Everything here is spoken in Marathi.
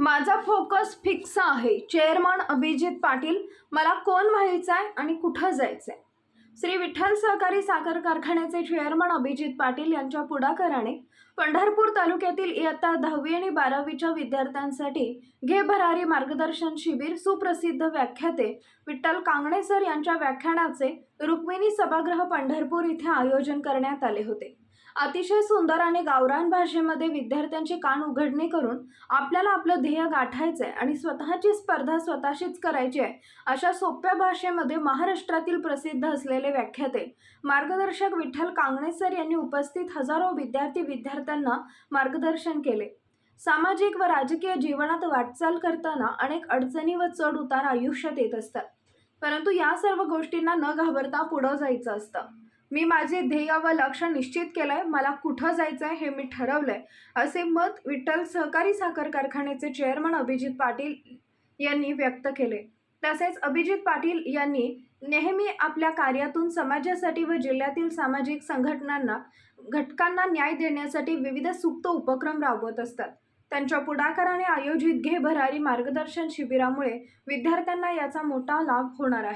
माझा फोकस फिक्स आहे. चेअरमन अभिजित पाटील मला कोण व्हायचं आहे आणि कुठं जायचं आहे श्री विठ्ठल सहकारी साखर कारखान्याचे चेअरमन अभिजित पाटील यांच्या पुढाकाराने पंढरपूर तालुक्यातील इयत्ता दहावी आणि बारावीच्या विद्यार्थ्यांसाठी घे भरारी मार्गदर्शन शिबिर सुप्रसिद्ध व्याख्याते विठ्ठल कांगणे सर यांच्या व्याख्यानाचे रुक्मिणी सभागृह पंढरपूर इथे आयोजन करण्यात आले होते. अतिशय सुंदर आणि गावरान भाषेमध्ये विद्यार्थ्यांची कान उघडणी करून आपल्याला आपलं ध्येय गाठायचं आहे आणि स्वतःची स्पर्धा स्वतःशीच करायची आहे अशा सोप्या भाषेमध्ये महाराष्ट्रातील प्रसिद्ध असलेले व्याख्याते मार्गदर्शक विठ्ठल कांगणे सर यांनी उपस्थित हजारो विद्यार्थी विद्यार्थ्यांना मार्गदर्शन केले. सामाजिक व राजकीय जीवनात वाटचाल करताना अनेक अडचणी व चढ उतार आयुष्यात येत असतात. परंतु या सर्व गोष्टींना न घाबरता पुढं जायचं असतं. मी माझे ध्येय व लक्ष निश्चित केलं आहे मला कुठं जायचं आहे हे मी ठरवलं आहे असे मत विठ्ठल सहकारी साखर कारखान्याचे चेअरमन अभिजित पाटील यांनी व्यक्त केले. तसेच अभिजित पाटील यांनी नेहमी आपल्या कार्यातून समाजासाठी व जिल्ह्यातील सामाजिक संघटनांना घटकांना न्याय देण्यासाठी विविध सुप्त उपक्रम राबवत असतात. त्यांच्या पुढाकाराने आयोजित घे भरारी मार्गदर्शन शिबिरामुळे विद्यार्थ्यांना याचा मोठा लाभ होणार आहे.